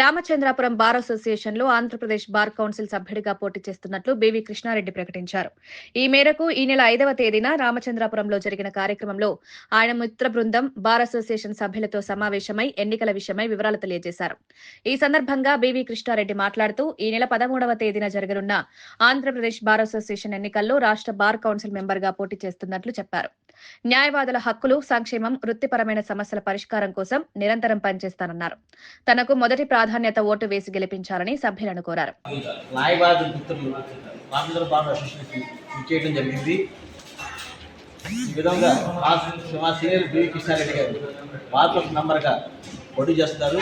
Ramachandrapuram bar అసోసియేషన్లో Andhra Pradesh bar council సభ్యుడిగా పోటీ చేస్తున్నట్లు బీవీ కృష్ణారెడ్డి ప్రకటించారు. ఈ మేరకు ఈ నెల ఐదవ తేదీన రామచంద్రాపురంలో జరిగిన కార్యక్రమంలో ఆయన మిత్ర బృందం బార్ అసోసియేషన్ సభ్యులతో సమావేశమై ఎన్నికల విషయమై వివరాలు తెలియజేశారు. ఈ సందర్భంగా బీవీ కృష్ణారెడ్డి మాట్లాడుతూ ఈ నెల పదమూడవ తేదీన జరగనున్న ఆంధ్రప్రదేశ్ బార్ అసోసియేషన్ ఎన్నికల్లో రాష్ట్ర బార్ కౌన్సిల్ మెంబర్గా పోటీ చేస్తున్నట్లు చెప్పారు. న్యాయవాదుల హక్కులు సంక్షేమం వృత్తిపరమైన సమస్యల పరిష్కారం కోసం నిరంతరం పనిచేస్తానన్నారు. తనకు మొదటి ప్రాధాన్యత ఓటు వేసి గెలిపించాలని సభ్యులను కోరారు. ఈ విధంగా మా సీనియర్ కృష్ణారెడ్డి గారు పోటీ చేస్తారు.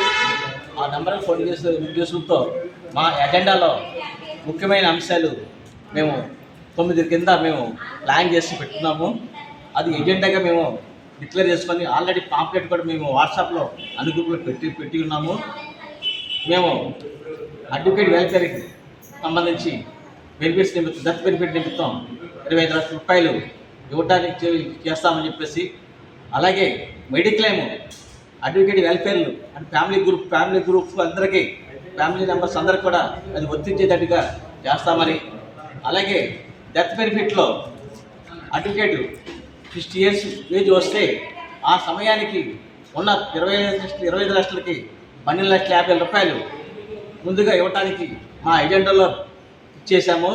ఆ నెంబర్కి పోటీ చేసే ఉద్దేశంతో మా ఎజెండాలో ముఖ్యమైన అంశాలు మేము తొమ్మిది కింద మేము ప్లాన్ చేసి పెట్టుకున్నాము అది ఎజెండాగా మేము డిక్లేర్ చేసుకొని ఆల్రెడీ పాంప్లెట్ కూడా మేము వాట్సాప్లో అన్ని గ్రూప్లో పెట్టి పెట్టి ఉన్నాము. మేము అడ్వకేట్ వెల్ఫేర్కి సంబంధించి బెనిఫిట్స్ నిమిత్తం డెత్ బెనిఫిట్ నిమిత్తం ఇరవై ఐదు లక్షల రూపాయలు ఇవ్వటానికి చేస్తామని చెప్పేసి అలాగే mediclaim advocate వెల్ఫేర్లు and family group family group అందరికీ ఫ్యామిలీ మెంబర్స్ అందరికి కూడా అది వర్తించేటట్టుగా చేస్తామని అలాగే డెత్ బెనిఫిట్లో అడ్వకేట్ సిక్స్టీ ఇయర్స్ ఏజ్ వస్తే ఆ సమయానికి ఉన్న ఇరవై ఐదు లక్షలు ఇరవై ఐదు లక్షలకి పన్నెండు లక్షల యాభై వేల రూపాయలు ముందుగా ఇవ్వటానికి మా ఎజెండాలో ఇచ్చేసాము.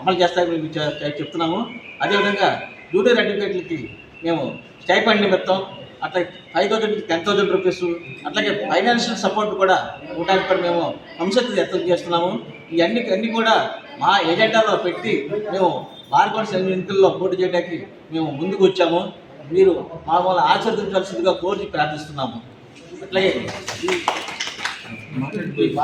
అమలు చేస్తామని మేము చెప్తున్నాము. అదేవిధంగా జూనియర్ అడ్వకేట్లకి మేము స్టైపండ్ నిమిత్తం అట్లా five thousand ten thousand rupees అట్లాగే ఫైనాన్షియల్ సపోర్ట్ కూడా ఉండడానికి కూడా మేము సంసక్తి వ్యక్తం చేస్తున్నాము. ఇవన్నీ అన్నీ కూడా మా ఏజెండాలో పెట్టి మేము బార్కోడ్స్ ఎన్నికల్లో పోటీ చేయడానికి మేము ముందుకు వచ్చాము. మీరు మా ఆచరించాల్సిందిగా కోరి ప్రార్థిస్తున్నాము. అట్లాగే ఈ- ఈ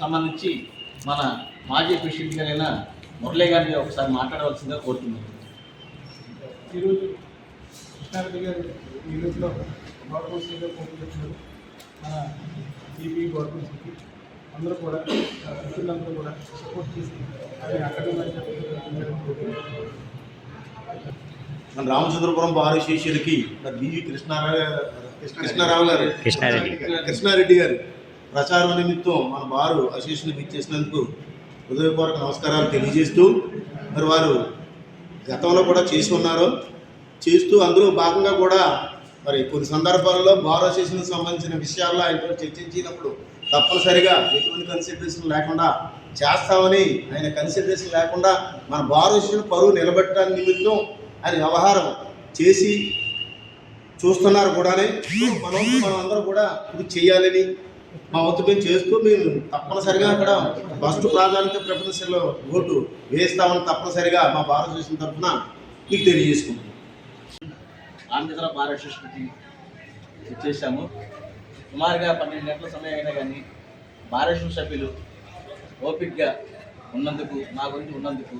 సంబంధించి మన మాజీ ప్రెసిడెంట్ గారైన మురళీ గారిని ఒకసారి మాట్లాడవలసిందిగా కోరుతున్నాను ఈరోజు కృష్ణారెడ్డి గారు ఈ రోజులో పోటీ చేస్తున్నారు. మన టీపీ గవర్నమెంట్ అందరూ కూడా మిత్రులందరూ కూడా సపోర్ట్ చేసి అది అక్కడ మన రామచంద్రపురం బార్ అసోసియేషన్కి బివి కృష్ణారావు కృష్ణారావు గారు కృష్ణారెడ్డి. కృష్ణారెడ్డి గారు ప్రచారం నిమిత్తం మన బారు అసోసియేషన్కి ఇచ్చేసినందుకు హృదయపూర్వక నమస్కారాలు తెలియజేస్తూ మరి వారు గతంలో కూడా చేసి ఉన్నారు చేస్తూ అందులో భాగంగా కూడా మరి కొన్ని సందర్భాల్లో బార్ అసోసియేషన్కి సంబంధించిన విషయాల్లో ఆయనతో చర్చించినప్పుడు తప్పనిసరిగా ఎటువంటి కన్సిడరేషన్ లేకుండా చేస్తామని ఆయన కన్సిడరేషన్ లేకుండా మన భారతదేశం పరువు నిలబెట్టడానికి నిమిత్తం ఆయన వ్యవహారం చేసి చూస్తున్నారు కూడానే. మనం మనం అందరూ కూడా ఇది చేయాలని మా వంతు మేము చేస్తూ మేము తప్పనిసరిగా అక్కడ ఫస్ట్ ప్రాధాన్యత ప్రిఫరెన్స్లో ఓటు వేస్తామని తప్పనిసరిగా మా భారతదేశం తరఫున మీకు తెలియజేసుకుంటున్నాం. ఆంధ్ర బార్ అసోసియేషన్కి సుమారుగా పన్నెండు గంటల సమయం అయినా కానీ బార్ సభ్యులు ఓపిక్గా ఉన్నందుకు మా గురించి ఉన్నందుకు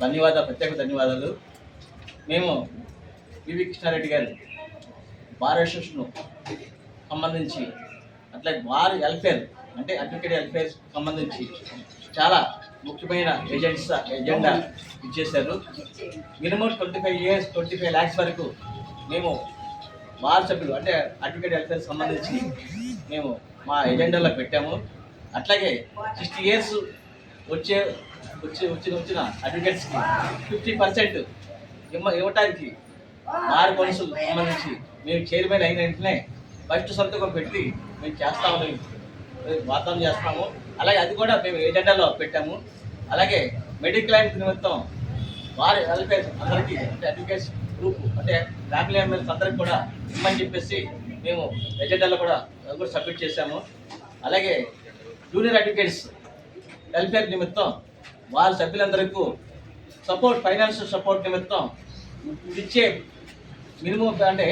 ధన్యవాదాలు ప్రత్యేక ధన్యవాదాలు. మేము వివి కృష్ణారెడ్డి గారు బార్ సంబంధించి అట్లా బార్ వెల్ఫేర్ అంటే అడ్వకేట్ వెల్ఫేర్ సంబంధించి చాలా ముఖ్యమైన ఏజెంట్స్ ఎజెండా ఇచ్చేశారు. Minimum twenty five years twenty five lakhs వరకు మేము వార్ సభ్యులు అంటే అడ్వకేట్ వెల్ఫేర్ సంబంధించి మేము మా ఎజెండాలో పెట్టాము. అట్లాగే సిక్స్టీ ఇయర్స్ వచ్చే వచ్చి వచ్చిన వచ్చిన అడ్వకేట్స్కి ఫిఫ్టీ పర్సెంట్ ఇమ్మ ఇవ్వటానికి బార్ కౌన్సిల్ సంబంధించి మేము చైర్మన్ అయిన వెంటనే ఫస్ట్ సంతకం పెట్టి మేము చేస్తామని వాగ్దానం చేస్తాము. అలాగే అది కూడా మేము ఎజెండాలో పెట్టాము. అలాగే మెడిక్లైమ్ నిమిత్తం వారి వెల్ఫేర్ అందరికీ అంటే అడ్వకేట్స్ గ్రూప్ అంటే ఫ్యామిలీ మెంబర్స్ అందరికి కూడా ఇమ్మని చెప్పేసి మేము ఎజెండాలో కూడా కూడా సబ్మిట్ చేశాము. అలాగే జూనియర్ అడ్వకేట్స్ వెల్ఫేర్ నిమిత్తం వారి సభ్యులందరికీ సపోర్ట్ ఫైనాన్షియల్ సపోర్ట్ నిమిత్తం ఇచ్చే మినిమం అంటే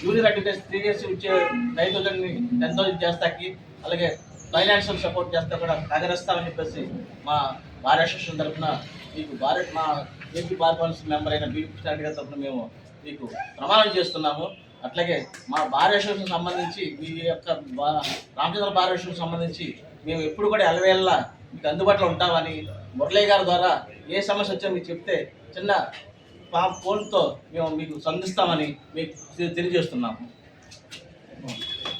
జూనియర్ అడ్వకేట్స్ త్రీ ఇయర్స్ ఇచ్చే నైన్ థౌసండ్ని టెన్ థౌసండ్ చేస్తాకి అలాగే ఫైనాన్షియల్ సపోర్ట్ చేస్తా కూడా తగరేస్తామని చెప్పేసి మా బార్ అసోసియేషన్ తరఫున మీకు భారత్ మా ఏపీ బార్ కౌన్సిల్ మెంబర్ అయిన బీపీ స్టాండ్ గారి తరఫున మేము మీకు ప్రమాణం చేస్తున్నాము. అట్లాగే మా భార్య అసోసియేషన్ సంబంధించి మీ యొక్క బా- రామచంద్ర భారత అసోసియేషన్ సంబంధించి మేము ఎప్పుడు కూడా ఎలవేళ్ళ మీకు అందుబాటులో ఉంటామని మురళీ గారి ద్వారా ఏ సమస్య వచ్చా మీకు చెప్తే చిన్న ఫోన్తో మేము మీకు సంధిస్తామని మీకు తె- తెలియజేస్తున్నాము.